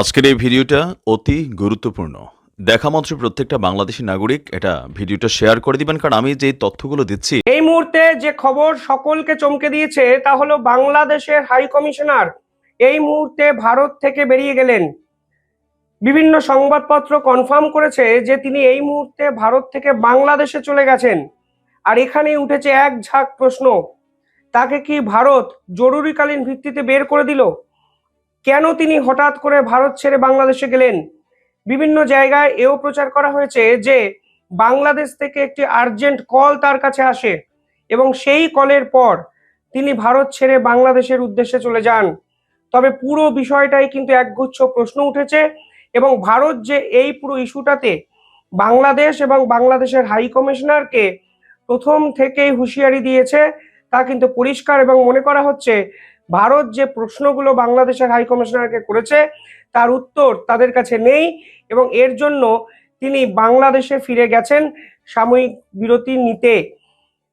আজকের এই ভিডিওটা অতি গুরুত্বপূর্ণ। দেখা মাত্র প্রত্যেকটা বাংলাদেশি নাগরিক এটা ভিডিওটা শেয়ার করে দিবেন, কারণ আমি যে তথ্যগুলো দিচ্ছি এই মুহূর্তে যে খবর সকলকে চমকে দিয়েছে, তা হলো বাংলাদেশের হাই কমিশনার এই মুহূর্তে ভারত থেকে বেরিয়ে গেলেন। বিভিন্ন সংবাদপত্র কনফার্ম করেছে যে তিনি এই মুহূর্তে ভারত থেকে বাংলাদেশে চলে গেছেন। আর এখানেই উঠেছে এক ঝাঁক প্রশ্ন, তাকে কি ভারত জরুরিকালীন ভিত্তিতে বের করে দিল? কেন তিনি হঠাৎ করে ভারত ছেড়ে বাংলাদেশে গেলেন? বিভিন্ন জায়গায় এও প্রচার করা হয়েছে যে বাংলাদেশ থেকে একটি আর্জেন্ট কল তার কাছে আসে এবং সেই কলের পর তিনি ভারত ছেড়ে বাংলাদেশের উদ্দেশ্যে চলে যান। তবে পুরো বিষয়টাই কিন্তু একগুচ্ছ প্রশ্ন উঠেছে এবং ভারত যে এই পুরো ইস্যুটাতে বাংলাদেশ এবং বাংলাদেশের হাই কমিশনারকে প্রথম থেকেই হুঁশিয়ারি দিয়েছে তা কিন্তু পরিষ্কার এবং মনে করা হচ্ছে ভারত যে প্রশ্নগুলো বাংলাদেশের হাই কমিশনারকে করেছে, তার উত্তর তাদের কাছে নেই এবং এর জন্য তিনি বাংলাদেশে ফিরে গেছেন সাময়িক বিরতি নিতে।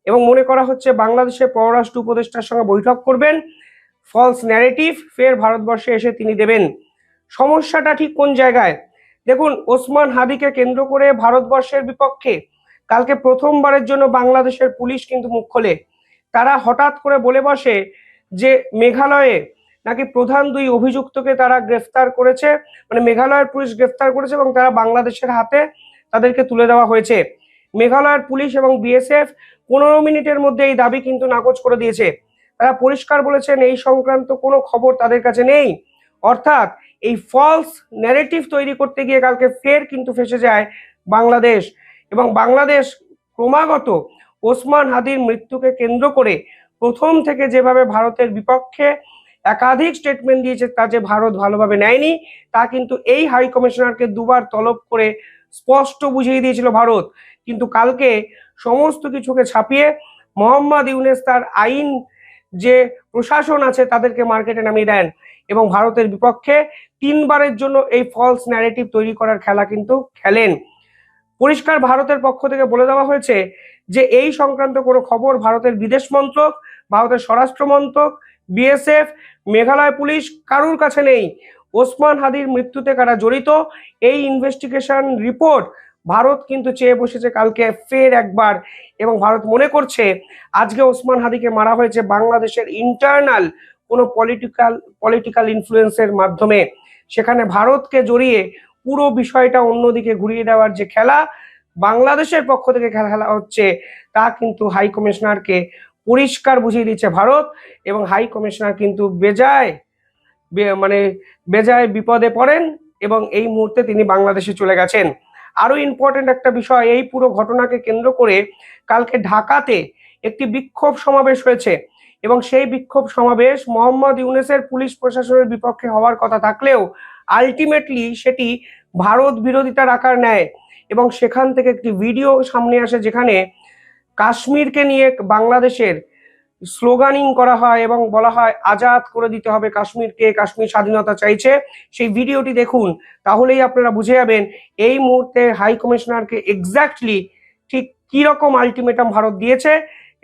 এবং মনে করা হচ্ছে বাংলাদেশের পররাষ্ট্র উপদেষ্টার সঙ্গে বৈঠক করবেন। ফলস ন্যারেটিভ ফের ভারতবর্ষে এসে তিনি দেবেন। সমস্যাটা ঠিক কোন জায়গায়? দেখুন, ওসমান হাদিকে কেন্দ্র করে ভারতবর্ষের বিপক্ষে কালকে প্রথমবারের জন্য বাংলাদেশের পুলিশ কিন্তু মুখ খোলে। তারা হঠাৎ করে বলে বসে যে মেঘালয়ে নাকি প্রধান দুই অভিযুক্তকে তারা গ্রেফতার করেছে মানে মেঘালয়ের পুলিশ গ্রেফতার করেছে এবং তারা বাংলাদেশের হাতে তাদেরকে তুলে দেওয়া হয়েছে। মেঘালয়ের পুলিশ এবং বিএসএফ পনেরো মিনিটের মধ্যে এই দাবি কিন্তু নাকচ করে দিয়েছে। তারা পরিষ্কার বলেছেন, এই সংক্রান্ত কোনো খবর তাদের কাছে নেই। অর্থাৎ এই ফলস ন্যারেটিভ তৈরি করতে গিয়ে কালকে ফের কিন্তু ফেসে যায় বাংলাদেশ। এবং বাংলাদেশ ক্রমাগত ওসমান হাদির মৃত্যুকে কেন্দ্র করে প্রথম থেকে যেভাবে ভারতের বিপক্ষে একাধিক স্টেটমেন্ট দিয়েছে তা যে ভারত ভালোভাবে নেয়নি, তা কিন্তু এই হাই কমিশনারকে দুবার তলব করে স্পষ্ট বুঝিয়ে দিয়েছিল ভারত। কিন্তু কালকে সমস্ত কিছুকে ছাপিয়ে মোহাম্মদ ইউনেস তার আইন যে প্রশাসন আছে তাদেরকে মার্কেটে নামিয়ে দেন এবং ভারতের বিপক্ষে তিনবারের জন্য এই ফলস ন্যারেটিভ তৈরি করার খেলা কিন্তু খেলেন। পরিষ্কার ভারতের পক্ষ থেকে বলে দেওয়া হয়েছে যে এই সংক্রান্ত কোনো খবর ভারতের বিদেশ মন্ত্রক, ভারতের স্বরাষ্ট্র মন্ত্রক, বিএসএফ, মেঘালয় পুলিশ কারুর কাছে নেই। ওসমান হাদির মৃত্যুতে কারা জড়িত? এই ইনভেস্টিগেশন রিপোর্ট ভারত কিন্তু চেয়ে বসেছে কালকে ফের একবার এবং ভারত মনে করছে আজকে ওসমান হাদিকে মারা হয়েছে বাংলাদেশের ইন্টারনাল কোনো পলিটিক্যাল পলিটিক্যাল ইনফ্লুয়েন্সের মাধ্যমে। সেখানে ভারতকে জড়িয়ে পুরো বিষয়টা অন্যদিকে ঘুরিয়ে দেওয়ার যে খেলা বাংলাদেশের পক্ষ থেকে খেলা খেলা হচ্ছে, তা কিন্তু হাই কমিশনারকে পরিষ্কার বুঝিয়ে দিচ্ছে ভারত এবং হাই কমিশনার কিন্তু বেজায় মানে বেজায় বিপদে পড়েন এবং এই মুহূর্তে তিনি বাংলাদেশে চলে গেছেন। আরও ইম্পর্টেন্ট একটা বিষয়, এই পুরো ঘটনাকে কেন্দ্র করে কালকে ঢাকাতে একটি বিক্ষোভ সমাবেশ হয়েছে এবং সেই বিক্ষোভ সমাবেশ মোহাম্মদ ইউনেসের পুলিশ প্রশাসনের বিপক্ষে হওয়ার কথা থাকলেও আলটিমেটলি সেটি ভারত বিরোধিতার আকার নেয় এবং সেখান থেকে একটি ভিডিও সামনে আসে যেখানে কাশ্মীরকে নিয়ে বাংলাদেশের স্লোগানিং করা হয় এবং বলা হয়, আজাদ করে দিতে হবে কাশ্মীরকে, কাশ্মীর স্বাধীনতা চাইছে। সেই ভিডিওটি দেখুন, তাহলেই আপনারা বুঝে যাবেন এই মুহূর্তে হাই কমিশনারকে এক্স্যাক্টলি ঠিক কি রকম আলটিমেটাম ভারত দিয়েছে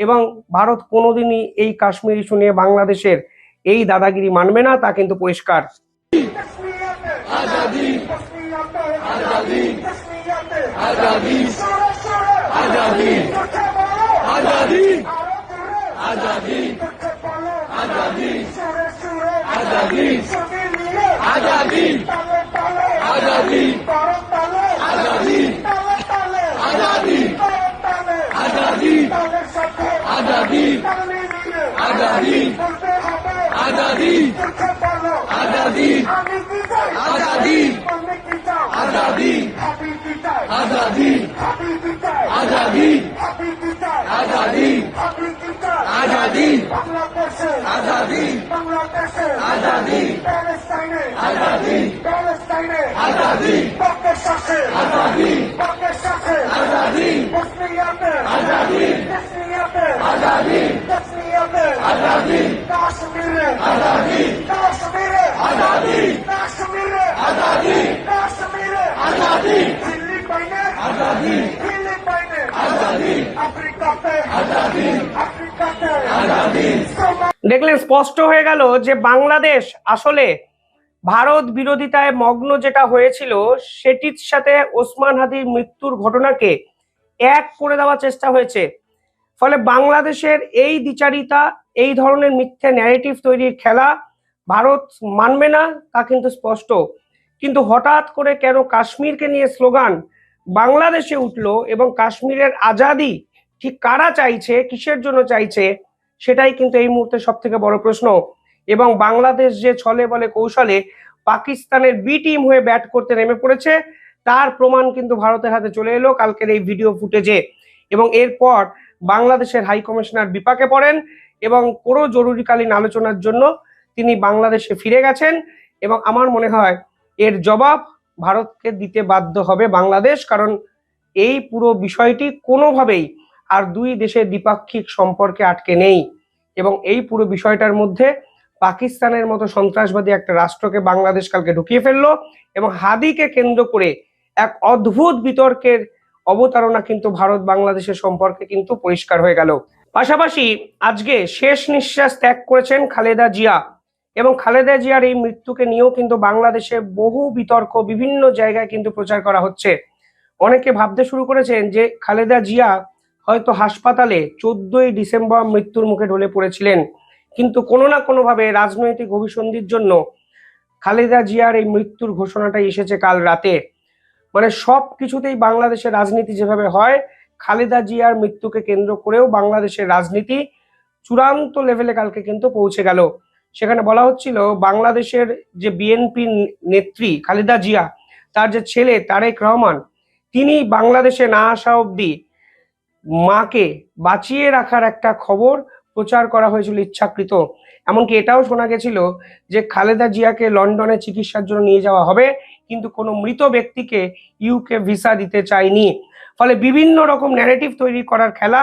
এবং ভারত কোনোদিনই এই কাশ্মীর ইস্যু নিয়ে বাংলাদেশের এই দাদাগিরি মানবে না, তা কিন্তু পরিষ্কার। आज़ादी आज़ादी आज़ादी आज़ादी आज़ादी आज़ादी आज़ादी आज़ादी आज़ादी आज़ादी आज़ादी आज़ादी आज़ादी आज़ादी आज़ादी आज़ादी आज़ादी आजादी आजादी आजादी आजादी आजादी आजादी आजादी आजादी आजादी आजादी आजादी आजादी आजादी आजादी দেখলেন স্পষ্ট হয়ে গেল যে বাংলাদেশ আসলে ভারত বিরোধিতায় মগ্ন যেটা হয়েছিল, সেটির সাথে ওসমান হাদির মৃত্যুর ঘটনাকে এক করে দেওয়ার চেষ্টা হয়েছে। ফলে বাংলাদেশের এই দ্বিচারিতা, এই ধরনের মিথ্যে ন্যারেটিভ তৈরির খেলা ভারত মানবে না, তা কিন্তু স্পষ্ট। কিন্তু হঠাৎ করে কেন কাশ্মীরকে নিয়ে স্লোগান বাংলাদেশে উঠল এবং কাশ্মীরের আজাদি ঠিক কারা চাইছে, কিসের জন্য চাইছে সেটাই কিন্তু এই মুহূর্তে সব থেকে বড় প্রশ্ন। এবং বাংলাদেশ যে ছলে বলে কৌশলে পাকিস্তানের বি টিম হয়ে ব্যাট করতে নেমে পড়েছে, তার প্রমাণ কিন্তু ভারতের হাতে চলে এলো কালকের এই ভিডিও ফুটেজে এবং এরপর বাংলাদেশের হাই কমিশনার বিপাকে পড়েন এবং কোনো জরুরিকালীন আলোচনার জন্য তিনি বাংলাদেশে ফিরে গেছেন। এবং আমার মনে হয় এর জবাব ভারতকে দিতে বাধ্য হবে বাংলাদেশ, কারণ এই পুরো বিষয়টি কোনোভাবেই আর দুই দেশের দ্বিপাক্ষিক সম্পর্কে আটকে নেই। এবং এই পুরো বিষয়টার মধ্যে পাকিস্তানের মতো সন্ত্রাসবাদী একটা রাষ্ট্রকে বাংলাদেশ কালকে ঢুকিয়ে ফেলল এবং হাদিকে কেন্দ্র করে এক অদ্ভুত বিতর্কের অবতারণা কিন্তু ভারত বাংলাদেশের সম্পর্কে কিন্তু পরিষ্কার হয়ে গেল। পাশাপাশি আজকে শেষ নিঃশ্বাস ত্যাগ করেছেন খালেদা জিয়া এবং খালেদা জিয়ার এই মৃত্যুকে নিয়েও কিন্তু বাংলাদেশে বহু বিতর্ক বিভিন্ন জায়গায় কিন্তু প্রচার করা হচ্ছে। অনেকে ভাবতে শুরু করেছেন যে খালেদা জিয়া হয়তো হাসপাতালে চোদ্দই ডিসেম্বর মৃত্যুর মুখে ঢলে পড়েছিলেন। কিন্তু কোনো না কোনোভাবে রাজনৈতিক অভিসন্ধির জন্য খালেদা জিয়ার এই মৃত্যুর ঘোষণাটাই এসেছে কাল রাতে। মানে সব কিছুতেই বাংলাদেশের রাজনীতি যেভাবে হয়, খালেদা জিয়ার মৃত্যুকে কেন্দ্র করেও বাংলাদেশের রাজনীতি চূড়ান্ত লেভেলে কালকে কিন্তু পৌঁছে গেল। সেখানে বলা হচ্ছিল, বাংলাদেশের যে বিএনপি নেত্রী খালেদা জিয়া, তার যে ছেলে তারেক রহমান তিনি বাংলাদেশে না আসা অবধি মাকে বাঁচিয়ে রাখার একটা খবর প্রচার করা হয়েছিল ইচ্ছাকৃত। এমনকি এটাও শোনা গেছিল যে খালেদা জিয়াকে লন্ডনে চিকিৎসার জন্য নিয়ে যাওয়া হবে, কিন্তু কোনো মৃত ব্যক্তিকে ইউকে ভিসা দিতে চায়নি। ফলে বিভিন্ন রকম ন্যারেটিভ তৈরি করার খেলা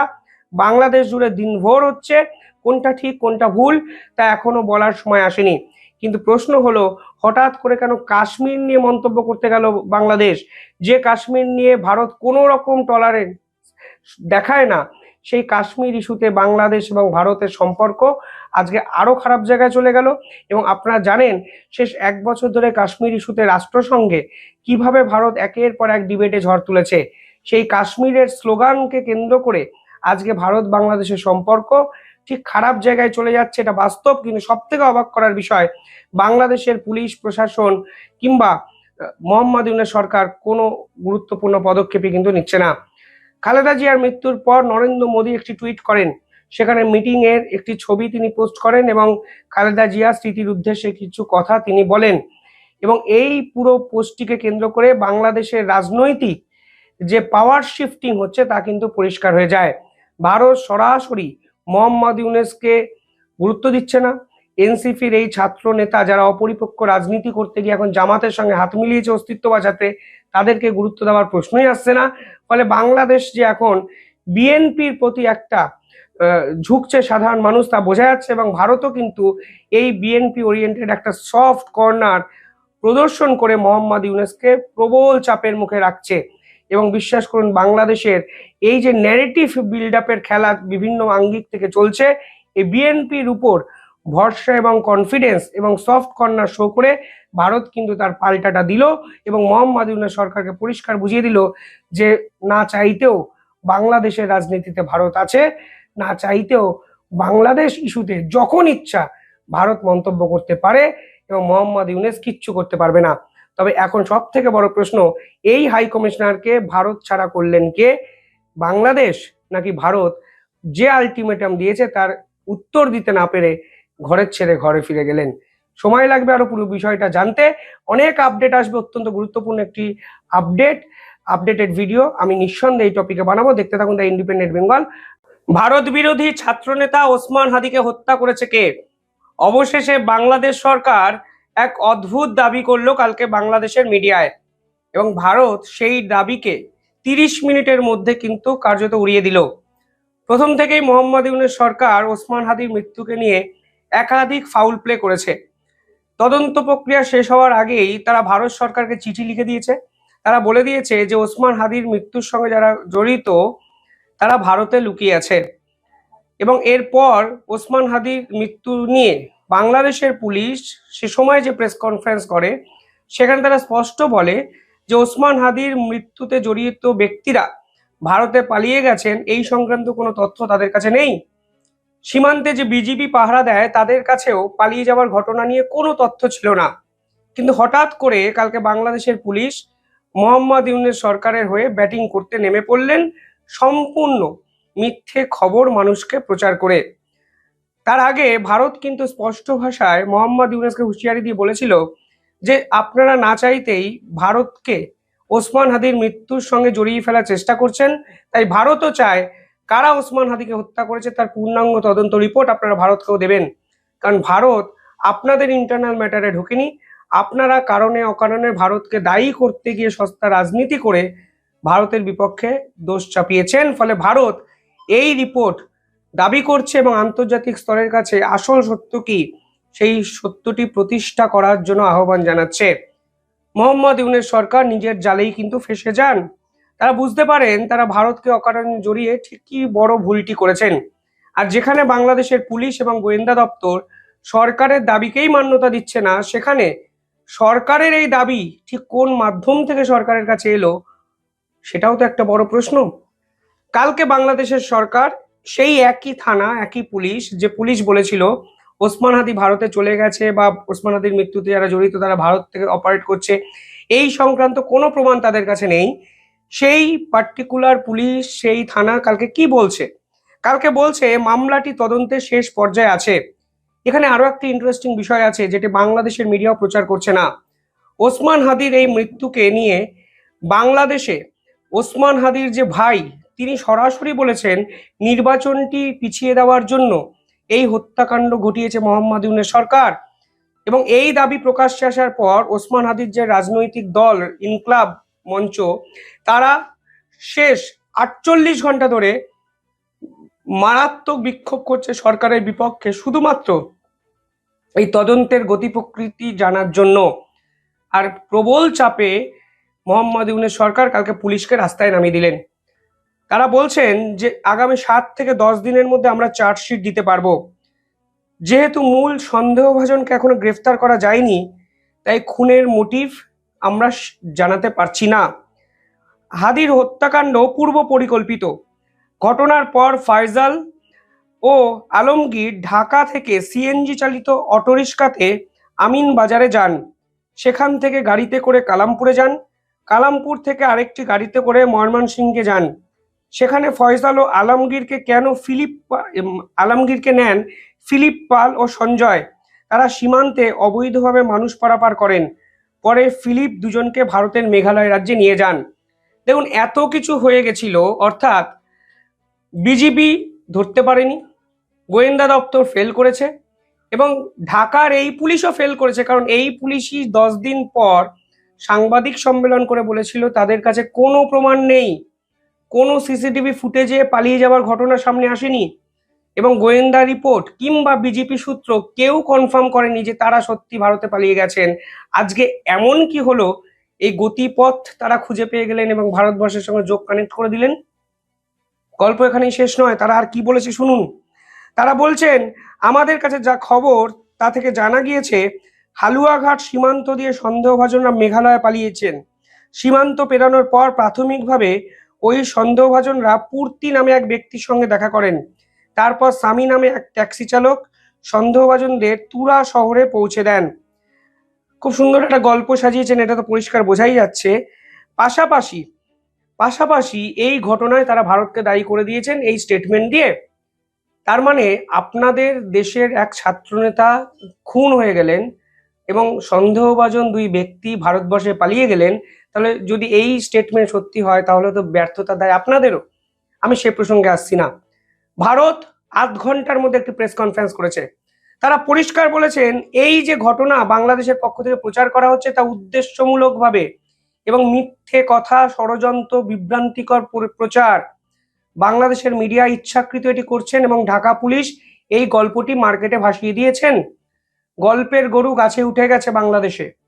বাংলাদেশ জুড়ে দিনভর হচ্ছে, কোনটা ঠিক, কোনটা ভুল, তা এখনও বলার সময় আসেনি। কিন্তু প্রশ্ন হলো, হঠাৎ করে কেন কাশ্মীর নিয়ে মন্তব্য করতে গেল বাংলাদেশ? যে কাশ্মীর নিয়ে ভারত কোনো রকম টলারেন্স দেখায় না, সেই কাশ্মীর ইস্যুতে বাংলাদেশ এবং ভারতের সম্পর্ক আজকে আরও খারাপ জায়গায় চলে গেল। এবং আপনারা জানেন, শেষ এক বছর ধরে কাশ্মীর ইস্যুতে রাষ্ট্রসংঘে কীভাবে ভারত একের পর এক ডিবেটে ঝড় তুলেছে, সেই কাশ্মীরের স্লোগানকে কেন্দ্র করে আজকে ভারত বাংলাদেশের সম্পর্ক ঠিক খারাপ জায়গায় চলে যাচ্ছে এটা বাস্তব, কিন্তু সব থেকে অবাক করার বিষয়, বাংলাদেশের পুলিশ, প্রশাসন কিংবা মোহাম্মদ ইউনের সরকার কোনো গুরুত্বপূর্ণ পদক্ষেপই কিন্তু নিচ্ছে না। খালেদা জিয়ার মৃত্যুর পর নরেন্দ্র মোদী একটি টুইট করেন। সেখানে মিটিং এর একটি ছবি তিনি পোস্ট করেন এবং খালেদা জিয়া স্মৃতির উদ্দেশ্যে কিছু কথা তিনি বলেন। এবং এই পুরো পোস্টটিকে কেন্দ্র করে বাংলাদেশের রাজনৈতিক যে পাওয়ার শিফটিং হচ্ছে তা কিন্তু পরিষ্কার হয়ে যায়। ভারত সরাসরি মোহাম্মদ ইউনেসকে গুরুত্ব দিচ্ছে না। এনসিপির এই ছাত্র নেতা যারা অপরিপক্ক রাজনীতি করতে গিয়ে এখন জামাতের সঙ্গে হাত মিলিয়েছে অস্তিত্ব বাঁচাতে তাদেরকে গুরুত্ব দেওয়ার প্রশ্নই আসছে না। ফলে বাংলাদেশ যে এখন বিএনপির প্রতি একটা ঝুঁকছে সাধারণ মানুষ তা বোঝা যাচ্ছে এবং ভারতও কিন্তু এই বিএনপি ওরিয়েন্টেড একটা সফট কর্নার প্রদর্শন করে মোহাম্মদ ইউনেসকে প্রবল চাপের মুখে রাখছে। এবং বিশ্বাস করুন, বাংলাদেশের এই যে ন্যারেটিভ বিল্ড আপের খেলা বিভিন্ন আঙ্গিক থেকে চলছে, এই বিএনপির উপর ভরসা এবং কনফিডেন্স এবং সফট কর্নার শো করে ভারত কিন্তু তার পাল্টাটা দিল এবং মোহাম্মদ সরকারকে পরিষ্কার বুঝিয়ে দিল যে না চাইতেও বাংলাদেশের রাজনীতিতে ভারত আছে, না চাইতেও বাংলাদেশ ইস্যুতে যখন ইচ্ছা ভারত মন্তব্য করতে পারে এবং মোহাম্মদ ইউনেস কিচ্ছু করতে পারবে না। তবে এখন সব থেকে বড় প্রশ্ন, এই হাই কমিশনারকে ভারত ছাড়া করলেন কে? বাংলাদেশ নাকি ভারত? যে আলটিমেটাম দিয়েছে তার উত্তর দিতে না পেরে ঘরের ছেড়ে ঘরে ফিরে গেলেন। সময় লাগবে আরও পুরো বিষয়টা জানতে। অনেক আপডেট আসবে, অত্যন্ত গুরুত্বপূর্ণ একটি আপডেট আপডেটেড ভিডিও আমি নিঃসন্দেহে এই টপিকে বানাবো। দেখতে থাকুন দ্য ইন্ডিপেন্ডেন্ট বেঙ্গল ভারত বিরোধী ছাত্রনেতা ওসমান হাদিকে হত্যা করেছে কে? অবশেষে বাংলাদেশ সরকার এক অদ্ভুত দাবি করল কালকে বাংলাদেশের মিডিয়ায়। এবং ভারত সেই দাবিকে তিরিশ মিনিটের মধ্যে কিন্তু কার্যত উড়িয়ে দিল। প্রথম থেকেই মোহাম্মদ ইউনের সরকার ওসমান হাদির মৃত্যুকে নিয়ে একাধিক ফাউল প্লে করেছে। তদন্ত প্রক্রিয়া শেষ হওয়ার আগেই তারা ভারত সরকারকে চিঠি লিখে দিয়েছে। তারা বলে দিয়েছে যে, ওসমান হাদির মৃত্যুর সঙ্গে যারা জড়িত, তারা ভারতে লুকিয়ে আছে। এবং এরপর ওসমান হাদির মৃত্যু নিয়ে বাংলাদেশের পুলিশ সে সময় যে প্রেস কনফারেন্স করে, সেখানে তারা স্পষ্ট বলে যে, ওসমান হাদির মৃত্যুতে জড়িত ব্যক্তিরা ভারতে পালিয়ে গেছেন, এই সংক্রান্ত কোনো তথ্য তাদের কাছে নেই। সীমান্তে যে বিজিবি পাহারা দেয়, তাদের কাছেও পালিয়ে যাওয়ার ঘটনা নিয়ে কোনো তথ্য ছিল না। কিন্তু হঠাৎ করে কালকে বাংলাদেশের পুলিশ মোহাম্মদ ইউনুস সরকারের হয়ে ব্যাটিং করতে নেমে পড়লেন সম্পূর্ণ মিথ্যে খবর মানুষকে প্রচার করে। তার আগে ভারত কিন্তু স্পষ্ট ভাষায় মোহাম্মদ ইউনেসকে হুঁশিয়ারি দিয়ে বলেছিল যে, আপনারা না চাইতেই ভারতকে ওসমান হাদির মৃত্যুর সঙ্গে জড়িয়ে ফেলার চেষ্টা করছেন, তাই ভারতও চায় কারা ওসমান হাদিকে হত্যা করেছে তার পূর্ণাঙ্গ তদন্ত রিপোর্ট আপনারা ভারতকেও দেবেন। কারণ ভারত আপনাদের ইন্টারনাল ম্যাটারে ঢোকেনি। আপনারা কারণে অকারণে ভারতকে দায়ী করতে গিয়ে সস্তা রাজনীতি করে ভারতের বিপক্ষে দোষ চাপিয়েছেন। ফলে ভারত এই রিপোর্ট দাবি করছে এবং আন্তর্জাতিক স্তরের কাছে আসল সত্য কি, সেই সত্যটি প্রতিষ্ঠা করার জন্য আহ্বান জানাচ্ছে। মোহাম্মদ ইউনের সরকার নিজের জালেই কিন্তু ফেসে যান। তারা বুঝতে পারেন তারা ভারতকে অকারণে জড়িয়ে ঠিকই বড় ভুলটি করেছেন। আর যেখানে বাংলাদেশের পুলিশ এবং গোয়েন্দা দপ্তর সরকারের দাবিকেই মান্যতা দিচ্ছে না, সেখানে সরকারের এই দাবি ঠিক কোন মাধ্যম থেকে সরকারের কাছে এলো, সেটাও তো একটা বড় প্রশ্ন। কালকে বাংলাদেশের সরকার সেই একই থানা, একই পুলিশ, যে পুলিশ বলেছিল, ওসমান হাদি ভারতে চলে গেছে বা ওসমান হাদির মৃত্যুতে যারা জড়িত তারা ভারত থেকে অপারেট করছে, এই সংক্রান্ত কোনো প্রমাণ তাদের কাছে নেই। সেই পার্টিকুলার পুলিশ সেই থানা কালকে কি বলছে? কালকে বলছে, মামলাটি তদন্তের শেষ পর্যায়ে আছে। এখানে আরও একটি ইন্টারেস্টিং বিষয় আছে, যেটি বাংলাদেশের মিডিয়াও প্রচার করছে না। ওসমান হাদির এই মৃত্যুকে নিয়ে বাংলাদেশে ওসমান হাদির যে ভাই, তিনি সরাসরি বলেছেন, নির্বাচনটি পিছিয়ে দেওয়ার জন্য এই হত্যাকাণ্ড ঘটিয়েছে মোহাম্মদ ইউনের সরকার। এবং এই দাবি প্রকাশ্যে আসার পর ওসমান হাদির যে রাজনৈতিক দল, ইনক্লাব মঞ্চ, তারা শেষ আটচল্লিশ ঘণ্টা ধরে মারাত্মক বিক্ষোভ করছে সরকারের বিপক্ষে শুধুমাত্র এই তদন্তের গতি প্রকৃতি জানার জন্য। আর প্রবল চাপে মোহাম্মদ ইউনের সরকার কালকে পুলিশকে রাস্তায় নামিয়ে দিলেন। তারা বলছেন যে আগামী সাত থেকে দশ দিনের মধ্যে আমরা চার্জশিট দিতে পারব। যেহেতু মূল সন্দেহভাজনকে এখনও গ্রেফতার করা যায়নি, তাই খুনের মোটিভ আমরা জানাতে পারছি না। হাদির হত্যাকাণ্ড পূর্ব পরিকল্পিত। ঘটনার পর ফাইজাল ও আলমগীর ঢাকা থেকে সিএনজি চালিত অটোরিক্সাতে আমিন বাজারে যান। সেখান থেকে গাড়িতে করে কালামপুরে যান। কালামপুর থেকে আরেকটি গাড়িতে করে ময়মনসিংহে যান। সেখানে ফয়সাল ও আলমগীরকে কেন ফিলিপ আলমগীরকে নেন ফিলিপ পাল ও সঞ্জয়। তারা সীমান্তে অবৈধভাবে মানুষ পারাপার করেন। পরে ফিলিপ দুজনকে ভারতের মেঘালয় রাজ্যে নিয়ে যান। দেখুন, এত কিছু হয়ে গেছিল, অর্থাৎ বিজিবি ধরতে পারেনি, গোয়েন্দা দপ্তর ফেল করেছে, এবং ঢাকার এই পুলিশও ফেল করেছে, কারণ এই পুলিশই দশ দিন পর সাংবাদিক সম্মেলন করে বলেছিল, তাদের কাছে কোনো প্রমাণ নেই, কোনো সিসিটিভি ফুটেজে পালিয়ে যাওয়ার ঘটনা সামনে আসেনি। এবং গোয়েন্দা রিপোর্ট কিংবা বিজেপি সূত্র কেউ কনফার্ম করেনি যে তারা সত্যি ভারতে পালিয়ে গেছেন। আজকে এমন কি হলো? এই গতিপথ তারা খুঁজে পেয়ে গেলেন এবং ভারতবর্ষের সঙ্গে যোগ কানেক্ট করে দিলেন? গল্প এখানেই শেষ নয়, তারা আর কি বলেছে শুনুন। তারা বলছেন, আমাদের কাছে যা খবর, তা থেকে জানা গিয়েছে, হালুয়াঘাট সীমান্ত দিয়ে সন্দেহভাজনরা মেঘালয়ে পালিয়েছেন। সীমান্ত পেরানোর পর প্রাথমিকভাবে ওই সন্দেহভাজনরা পূর্তি নামে এক ব্যক্তির সঙ্গে দেখা করেন। তারপর স্বামী নামে এক ট্যাক্সি চালক সন্দেহভাজনদের তুরা শহরে পৌঁছে দেন। খুব সুন্দর একটা গল্প সাজিয়েছেন, এটা তো পরিষ্কার বোঝাই যাচ্ছে। পাশাপাশি পাশাপাশি এই ঘটনায় তারা ভারতকে দায়ী করে দিয়েছেন এই স্টেটমেন্ট দিয়ে। তার মানে আপনাদের দেশের এক ছাত্রনেতা খুন হয়ে গেলেন এবং সন্দেহভাজন দুই ব্যক্তি ভারতবর্ষে পালিয়ে গেলেন, তাহলে যদি এই স্টেটমেন্ট সত্যি হয়, তাহলে তো ব্যর্থতা দেয় আপনাদেরও। আমি সে প্রসঙ্গে আসছি না। ভারত আধ ঘণ্টার মধ্যে একটি প্রেস কনফারেন্স করেছে। তারা পরিষ্কার বলেছেন, এই যে ঘটনা বাংলাদেশের পক্ষ থেকে প্রচার করা হচ্ছে তা উদ্দেশ্যমূলকভাবে এবং মিথ্যে কথা, ষড়যন্ত্র, বিভ্রান্তিকর প্র- প্রচার বাংলাদেশের মিডিয়া ইচ্ছাকৃত এটি করছেন এবং ঢাকা পুলিশ এই গল্পটি মার্কেটে ভাসিয়ে দিয়েছেন। গল্পের গরু গাছে উঠে গেছে বাংলাদেশে।